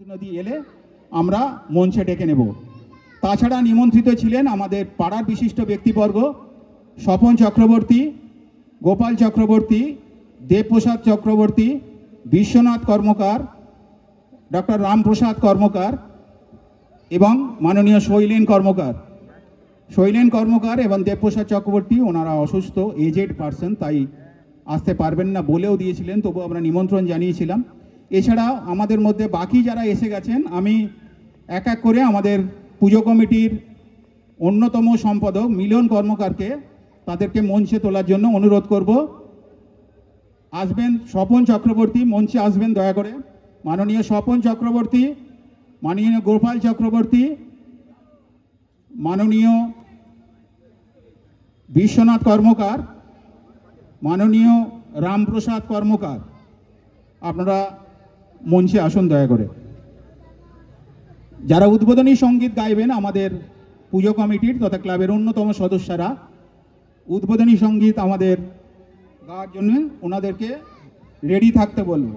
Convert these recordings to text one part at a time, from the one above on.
নদী এলে আমরা মঞ্চে ডেকে নেব। তাছাড়া নিমন্ত্রিত ছিলেন আমাদের পাড়ার বিশিষ্ট ব্যক্তিবর্গ স্বপন চক্রবর্তী, গোপাল চক্রবর্তী, দেবপ্রসাদ চক্রবর্তী, বিশ্বনাথ কর্মকার, ডক্টর রামপ্রসাদ কর্মকার এবং মাননীয় শৈলেন কর্মকার। শৈলেন কর্মকার এবং দেবপ্রসাদ চক্রবর্তী, ওনারা অসুস্থ, এজেড পার্সন, তাই আসতে পারবেন না বলেও দিয়েছিলেন তবু আমরা নিমন্ত্রণ জানিয়েছিলাম। এছাড়া আমাদের মধ্যে বাকি যারা এসে গেছেন, আমি এক এক করে আমাদের পুজো কমিটির অন্যতম সম্পাদক, মিলন কর্মকারকে তাদেরকে মঞ্চে তোলার জন্য অনুরোধ করব। আসবেন স্বপন চক্রবর্তী, মঞ্চে আসবেন দয়া করে। মাননীয় স্বপন চক্রবর্তী, মাননীয় গোপাল চক্রবর্তী, মাননীয় বিশ্বনাথ কর্মকার, মাননীয় রামপ্রসাদ কর্মকার। আপনারা মঞ্চে আসুন দয়া করে। যারা উদ্বোধনী সংগীত গাইবেন আমাদের পুজো কমিটির তথা ক্লাবের অন্যতম সদস্যরা, উদ্বোধনী সংগীত আমাদের গাওয়ার জন্য ওনাদেরকে রেডি থাকতে বলব।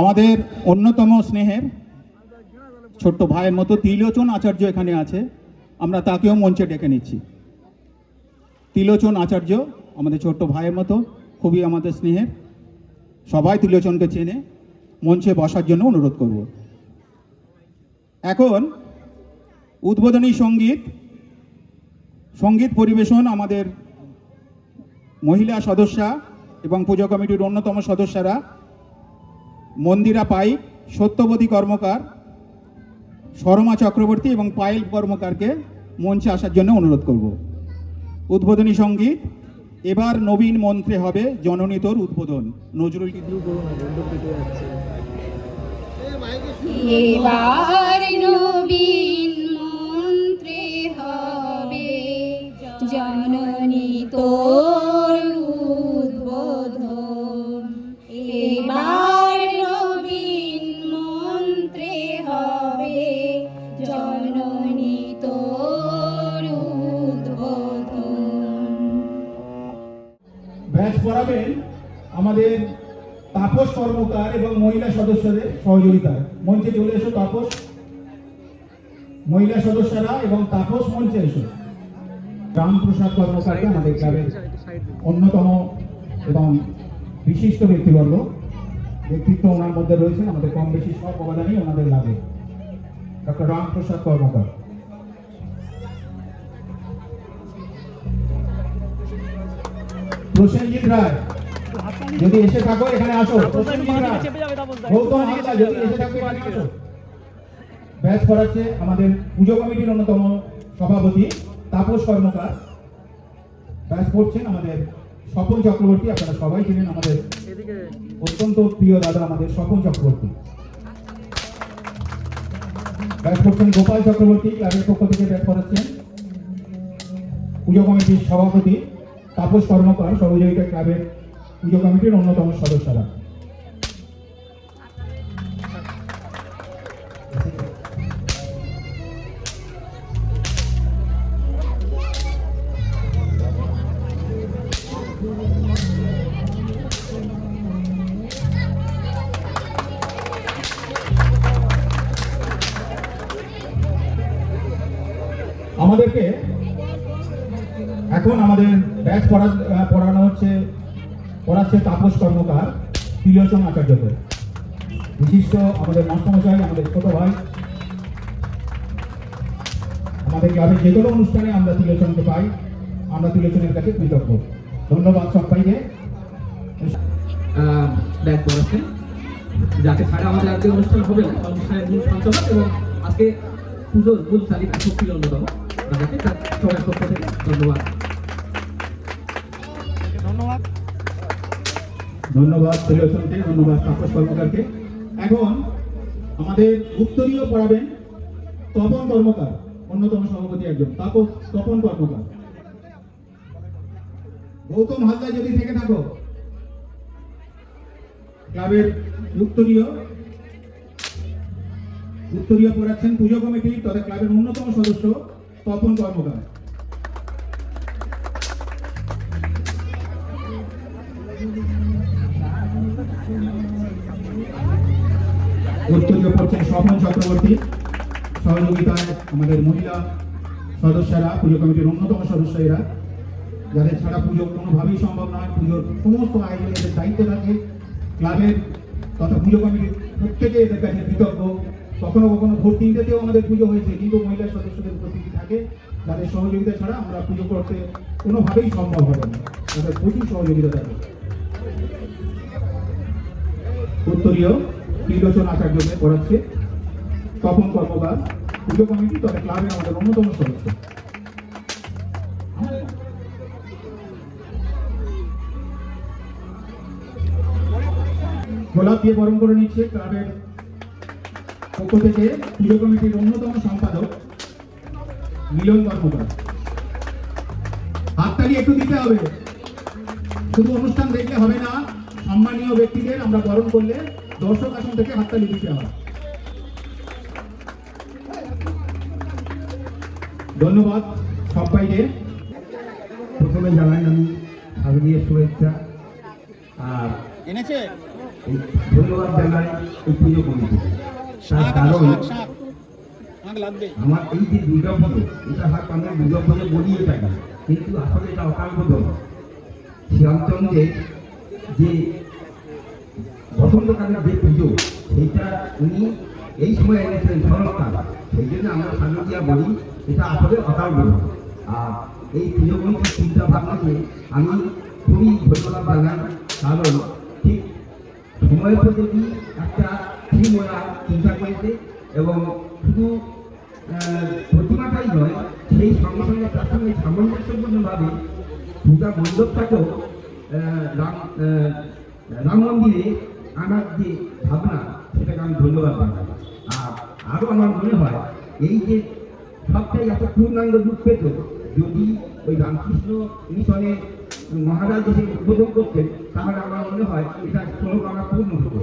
আমাদের অন্যতম স্নেহের ছোট্ট ভাইয়ের মতো তিলোচন আচার্য এখানে আছে। আমরা তাকেও মঞ্চে ডেকে নিচ্ছি। তিলোচন আচার্য আমাদের ছোট্ট ভাইয়ের মতো, খুবই আমাদের স্নেহের। সবাই তিলোচনকে চেনে, মঞ্চে বসার জন্য অনুরোধ করব। এখন উদ্বোধনী সংগীত সংগীত পরিবেশন আমাদের মহিলা সদস্যা এবং পুজো কমিটির অন্যতম সদস্যরা, মন্দিরা পাইক, সত্যবতী কর্মকার, শর্মা চক্রবর্তী এবং পায়েল কর্মকারকে মঞ্চে আসার জন্য অনুরোধ করব। উদ্বোধনী সংগীত, এবার নবীন মন্ত্রে হবে জননীতর উদ্বোধন। নজরুল এবার নবীন জননী তোর উদ্বোধন। এবার নবীন মন্ত্রে হবে জননী তোর উদ্বোধন। ব্যাচ পড়াবেন আমাদের তাপস কর্মকার এবং মহিলা সদস্যদের সহযোগিতায় মঞ্চে চলে এসো তাপস। মহিলা সদস্যরা এবং তাপস মঞ্চে এসো। রামপ্রসাদ কর্মকারকে আমাদের ক্লাবের অন্যতম এবং বিশিষ্ট ব্যক্তিবর্গ। ব্যক্তিত্ব ওনার মধ্যে রয়েছে আমাদের কম বেশি সব অবদানই ওনাদের লাগে ডক্টর রামপ্রসাদ কর্মকার। প্রসেনজিৎ রায় যদি এসে থাকো এখানে আসো। প্রসেনজিৎ রায় গৌতম হালদার যদি এসে থাকো এখানে আসো। ব্যাচ করাচ্ছে আমাদের পুজো কমিটির অন্যতম সভাপতি তাপস কর্মকার। ব্যাচ করছেন আমাদের স্বপন চক্রবর্তী আপনারা সবাই চেনেন আমাদের অত্যন্ত প্রিয় দাদা আমাদের স্বপন চক্রবর্তী। ব্যাচ করছেন গোপাল চক্রবর্তী ক্লাবের পক্ষ থেকে ব্যাচ করাচ্ছেন। পুজো কমিটির সভাপতি তাপস কর্মকার সহযোগিতা ক্লাবের পুজো কমিটির অন্যতম সদস্যরা। পড়াচ্ছে তাপস কর্মকার ত্রিলোচন আচার্যকে। বিশিষ্ট আমাদের মাস্টারমশাই আমাদের ছোট ভাই। আমাদের ক্লাবের যে কোনো অনুষ্ঠানে আমরা ত্রিলোচনকে পাই। আমরা ত্রিলোচনের কাছে কৃতজ্ঞ। ধন্যবাদ সবাইকে। ব্যাগ যাকে ছাড়া আমাদের আজকে অনুষ্ঠান হবে না অনুষ্ঠানের মূল সঞ্চালক এবং আজকে পুজোর মূল তালিকা শক্তি অন্যতম তাদেরকে সবার পক্ষ থেকে ধন্যবাদ। ধন্যবাদ ত্রিলোচনকে ধন্যবাদ তাপস কর্মকারকে। এখন আমাদের উত্তরীয় পড়াবেন তপন কর্মকার, অন্যতম সভাপতি একজন। তাপস, তপন কর্মকার। গৌতম হালদার যদি থেকে থাকো। ক্লাবের উত্তরীয়। উত্তরীয় পড়াচ্ছেন পুজো কমিটি তথা ক্লাবের অন্যতম সদস্য তপন কর্মকার। উত্তরীয় পড়ছেন স্বপন চক্রবর্তী সহযোগিতায় আমাদের মহিলা সদস্যরা, পুজো কমিটির অন্যতম সদস্য এরা যাদের ছাড়া পুজো কোনোভাবেই সম্ভব নয়। পুজোর সমস্ত আয়োজনে এদের দায়িত্ব থাকে। ক্লাবের তথা পুজো কমিটির প্রত্যেকে এদের কাছে কৃতজ্ঞ। কখনো কখনো ভোট তিনটেতেও আমাদের পুজো হয়েছে, কিন্তু মহিলা সদস্যদের উপস্থিতি থাকে। যাদের সহযোগিতা ছাড়া আমরা পুজো করতে কোনোভাবেই সম্ভব হবে না। তাদের প্রচুর সহযোগিতা থাকে। উত্তরীয় ত্রিলোচন আচার্যকে পড়াচ্ছে তপন কর্মকার, পুজো কমিটি, তবে ক্লাবের আমাদের অন্যতম সদস্য। গোলাপ দিয়ে বরণ করে নিচ্ছে ক্লাবের পক্ষ থেকে পুজো কমিটির অন্যতম সম্পাদক মিলন কর্মকার। হাততালি একটু দিতে হবে। শুধু অনুষ্ঠান দেখলে হবে না, সম্মানীয় ব্যক্তিদের আমরা বরণ করলে দর্শক আসন থেকে হাততালি দিতে হয় ধন্যবাদ সবাইকে। প্রথমে জানাই আমি শারদীয় শুভেচ্ছা আর ধন্যবাদ জানাই এই পুজো কমিটি তার কারণ আমার এই যে দুর্গা পুজো এটা হয়তো আমরা দুর্গা পুজো বলি এটাকে কিন্তু আসলে এটা অকাল বোধন শ্রীরামচন্দ্রের যে বসন্তকালের যে পুজো, সেইটা উনি এই সময় এনেছিলেন শরৎকাল। সেই জন্য আমরা শারদীয়া বলি, এটা আসলে অকাল বোধন আর এই পুজো কমিটির চিন্তা ভাবনাকে আমি খুবই ধন্যবাদ জানাই। কারণ ঠিক সময় উপযোগী একটা থিম ওরা চিন্তা করেছে এবং শুধু প্রতিমাটাই নয়, সেই সঙ্গে সঙ্গে তার সঙ্গে সামঞ্জস্যপূর্ণভাবে পূজা মণ্ডপটাকেও রাম রাম মন্দিরে আনার যে ভাবনা, সেটাকে আমি ধন্যবাদ জানাই। আর আরও আমার মনে হয়, এই যে সবটাই এত পূর্ণাঙ্গ রূপ পেত, যদি ওই রামকৃষ্ণ মিশনে মহারাজ এসে উদ্বোধন করতেন, তাহলে আমার মনে হয় এটা কোনো আমার পূর্ণ হতো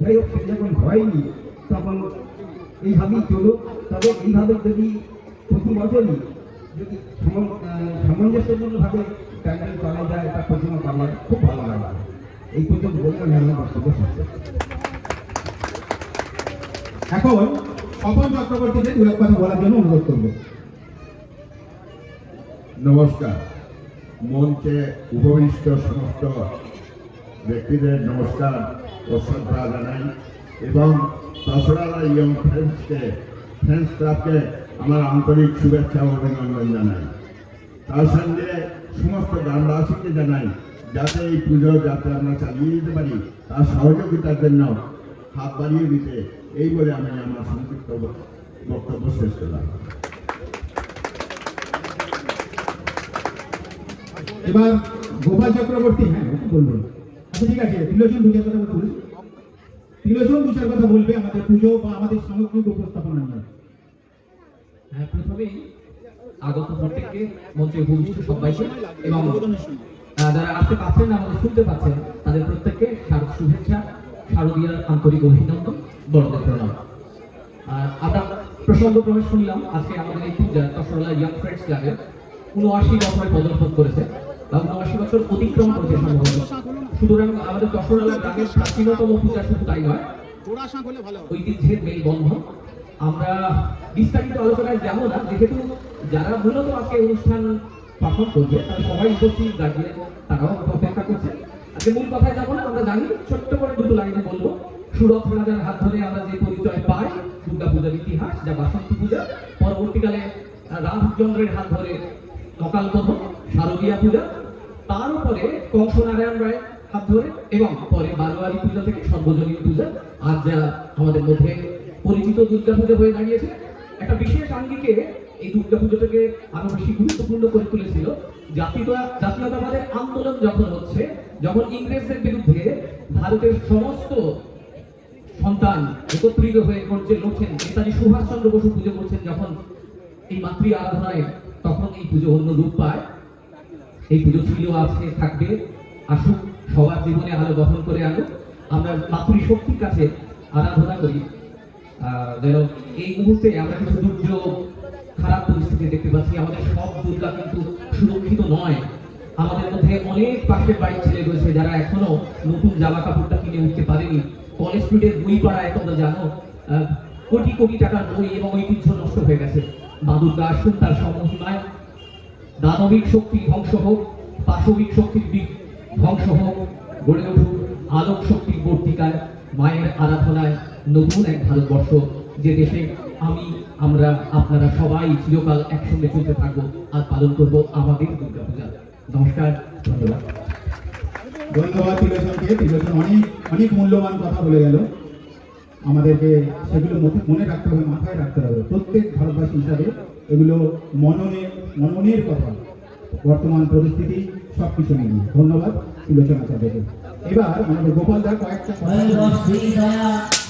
যাই হোক যখন হয়নি, তখন এইভাবেই চলুক। তবে এইভাবে যদি প্রতি বছরই যদি সামঞ্জস্যপূর্ণভাবে প্যান্ডেল করা যায় এটা প্রতিমা করা খুব ভালো এই পর্যন্ত আমার বক্তব্য এখন স্বপন চক্রবর্তীকে দু কথা বলার জন্য অনুরোধ করব। নমস্কার। মঞ্চে উপবিষ্ট সমস্ত ব্যক্তিদের নমস্কার ও শ্রদ্ধা জানাই এবং দশরালা ইয়ং ফ্রেন্ডসকে, ফ্রেন্ডস ক্লাবকে আমার আন্তরিক শুভেচ্ছা ও অভিনন্দন জানাই। তার সঙ্গে সমস্ত গ্রামবাসীকে জানাই যাতে এই পুজো যাতে আমরা চালিয়ে দিতে পারি তার সহযোগিতার জন্য হাত বাড়িয়ে দিতে এই বলে আমি আমার সংক্ষিপ্ত বক্তব্য শেষ করলাম। এবার গোপাল চক্রবর্তী হ্যাঁ ওকে বলবেন আচ্ছা ঠিক আছে ত্রিলোচন দু চার কথা বলুন ত্রিলোচন দু চার কথা বলবে আমাদের পুজো বা আমাদের সামগ্রিক উপস্থাপনা নিয়ে। হ্যাঁ প্রথমেই আগত প্রত্যেককে মঞ্চে উপবিষ্ট সবাইকে এবং যারা আসতে পাচ্ছেন না, আমাদের শুনতে পাচ্ছেন, তাদের প্রত্যেককে শারদ শুভেচ্ছা, শারদীয়ার আন্তরিক অভিনন্দন, বড়দের প্রণাম। আর আমরা প্রসঙ্গ ক্রমে শুনলাম, আজকে আমাদের এই পূজা তসরলা ইয়াং ফ্রেন্ডস ক্লাবের উনআশি বছরে পদার্পণ করেছে, বা উনআশি বছর অতিক্রম করেছে সম্ভবত। সুতরাং আমাদের তসরলা গ্রামের প্রাচীনতম পূজা, শুধু তাই নয়, ঐতিহ্যের মেল বন্ধন। আমরা বিস্তারিত আলোচনায় যাব না, যেহেতু যারা মূলত আজকে অনুষ্ঠান পাঠন করবে তারা সবাই উপস্থিত দাঁড়িয়ে তারাও অপেক্ষা করছে। আজকে মূল কথায় যাব না আমরা জানি ছোট্ট করে দুটো লাইনে বলব। সুরত রাজার হাত ধরে আমরা যে পরিচয় পাই দুর্গা ইতিহাস, যা বাসন্তী পূজা। পরবর্তীকালে রামচন্দ্রের হাত ধরে অকাল বোধন শারদীয়া পূজা। তার উপরে কংস নারায়ণ রায় হাত ধরে এবং পরে বারোয়ারি পূজা থেকে সর্বজনীন পূজা। আজ যা আমাদের মধ্যে পরিচিত দুর্গা পূজা হয়ে দাঁড়িয়েছে, একটা বিশেষ আঙ্গিকে এই দুর্গা পুজোটাকে আরও বেশি গুরুত্বপূর্ণ করে তুলেছিল। জাতীয়তা জাতীয়তাবাদের আন্দোলন যখন হচ্ছে, যখন ইংরেজদের বিরুদ্ধে ভারতের সমস্ত সন্তান একত্রিত হয়ে করছে লড়ছেন, নেতাজি সুভাষচন্দ্র বসু পুজো করছেন যখন এই মাতৃ আরাধনায়, তখন এই পুজো অন্য রূপ পায়। এই পুজো ছিল আছে থাকবে। আসুক সবার জীবনে আলো বহন করে আনুক। আমরা মাতৃশক্তির কাছে আরাধনা করি। যেন এই মুহূর্তে আমরা কিছু দুর্যোগ খারাপ পরিস্থিতি দেখতে পাচ্ছি। আমাদের সব দুর্গা কিন্তু সুরক্ষিত নয়। আমাদের মধ্যে অনেক পাশের বাড়ির ছেলে রয়েছে যারা এখনও নতুন জামা কাপড়টা কিনে উঠতে পারেনি। কলেজ স্ট্রিটের বই পাড়ায় তোমরা জানো কোটি কোটি টাকার বই এবং ঐতিহ্য নষ্ট হয়ে গেছে। দুর্গা আসুন, তার সমহিমায় দানবিক শক্তি ধ্বংস হোক, পাশবিক শক্তির দিক ধ্বংস হোক, গড়ে উঠুক আলোক শক্তির বর্তিকায়, মায়ের আরাধনায় নতুন এক ভারতবর্ষ যে দেশে আমি আমরা আপনারা সবাই চিরকাল একসঙ্গে চলতে থাকব আর পালন করব আমাদের দুর্গাপূজা। নমস্কার ধন্যবাদ। ধন্যবাদ ত্রিলোচনকে ত্রিলোচন অনেক অনেক মূল্যবান কথা বলে গেল। আমাদেরকে সেগুলো মনে- মনে রাখতে হবে মাথায় রাখতে হবে। প্রত্যেক ভারতবাসী হিসাবে এগুলো মননে মননের কথা। বর্তমান পরিস্থিতি সব কিছু মিলিয়ে। ধন্যবাদ ত্রিলোচন আচার্যকে। এবার আমাদের গোপাল দা কয়েকটা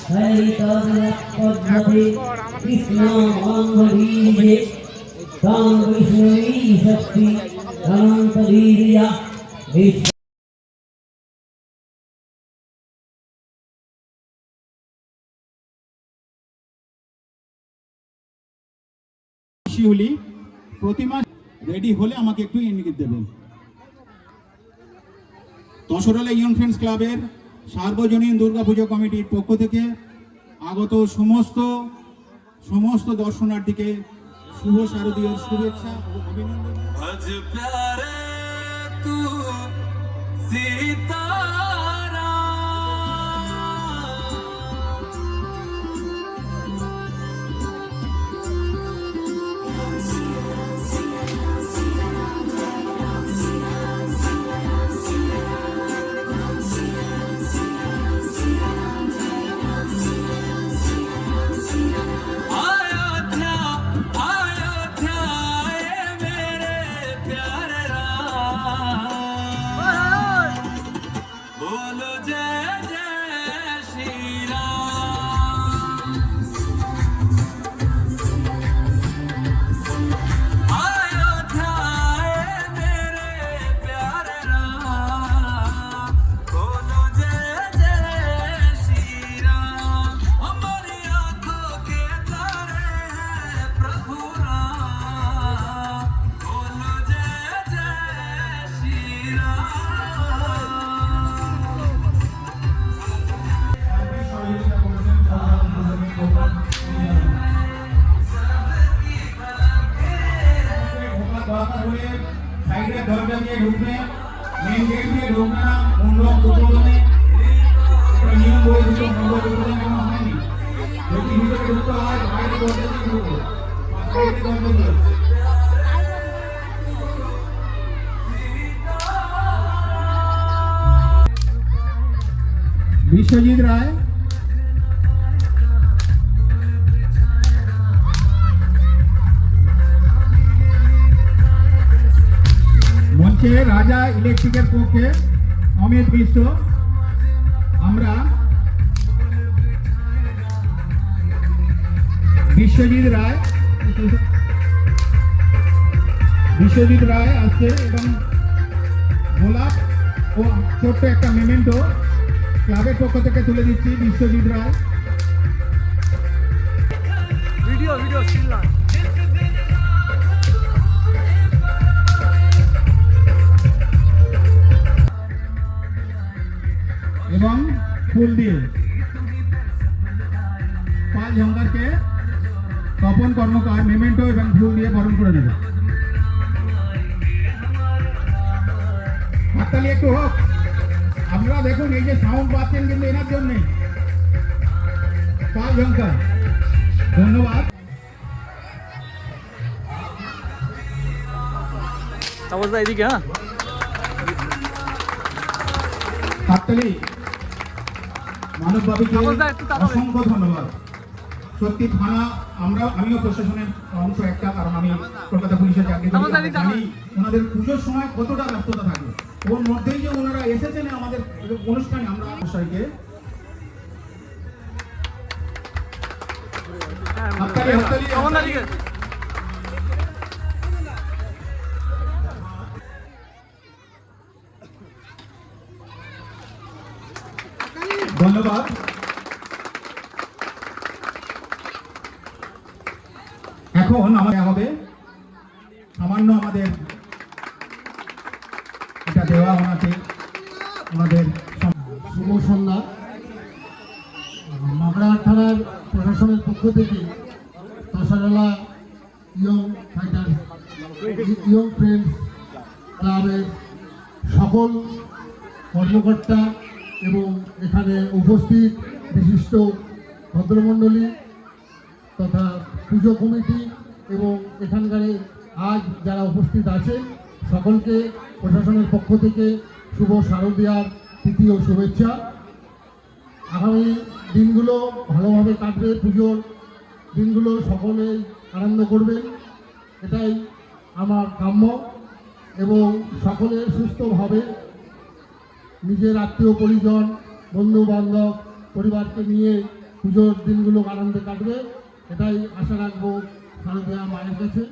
কথা বলবেন। হরিদয়া হরিতদ্রপদ্মতে কৃষ্ণ মঙ্গলীয়ে তং বিষ্ণুই শক্তি অনন্তবীর্যা বিশ্ব শিউলি প্রতিমা রেডি হলে আমাকে একটু ইঙ্গিত দেবেন দশরালা ইয়ং ফ্রেন্ডস ক্লাবের সার্বজনীন দুর্গাপুজো কমিটির পক্ষ থেকে আগত সমস্ত সমস্ত দর্শনার্থীকে শুভ শারদীয় শুভেচ্ছা ও অভিনন্দন। বিশ্বজিৎ রায় মঞ্চে রাজা ইলেকট্রিকের পক্ষে অমিত মিশ্র আমরা বিশ্বজিৎ রায় বিশ্বজিৎ রায় আসছে এবং গোলাপ ও ছোট্ট একটা মেমেন্টো ক্লাবের পক্ষ থেকে তুলে দিচ্ছি বিশ্বজিৎ রায়। এবং ফুল দিয়ে পাঁচ ঝঙ্কারকে তপন কর্মকার মেমেন্টো এবং ফুল দিয়ে বরণ করে নেবে। হাততালি একটু হোক। আপনারা দেখুন এই যে সাউন্ড পাচ্ছেন কিন্তু এনার জন্যে। পাঁচ ঝঙ্কার ধন্যবাদ। এদিকে হ্যাঁ? হাততালি মানব বাবিকে তাপসদা, একটু তাড়াতাড়ি। অসংখ্য ধন্যবাদ। সত্যি থানা আমরা আমিও প্রশাসনের অংশ একটা কারণ আমি কলকাতা পুলিশের চাকরি করি। ওনাদের পুজোর সময় কতটা ব্যস্ততা থাকে। ওর মধ্যেই যে ওনারা এসেছেন আমাদের অনুষ্ঠানে আমরা দিকে ধন্যবাদ। এখন আমাদের প্রশাসনের পক্ষ থেকে তসারালা ইয়ং ফাইটার ইয়ং ফ্রেন্ডস ক্লাবের সকল কর্মকর্তা এবং এখানে উপস্থিত বিশিষ্ট ভদ্রমণ্ডলী তথা পুজো কমিটি এবং এখানকারে আজ যারা উপস্থিত আছেন, সকলকে প্রশাসনের পক্ষ থেকে শুভ শারদীয়ার তৃতীয় শুভেচ্ছা। আগামী দিনগুলো ভালোভাবে কাটবে পুজোর দিনগুলো সকলেই আনন্দ করবেন এটাই আমার কাম্য এবং সকলে সুস্থভাবে নিজের আত্মীয় পরিজন, বন্ধু বান্ধব, পরিবারকে নিয়ে পুজোর দিনগুলো আনন্দে কাটবে। এটাই আশা রাখব শারদীয়া মায়ের কাছে।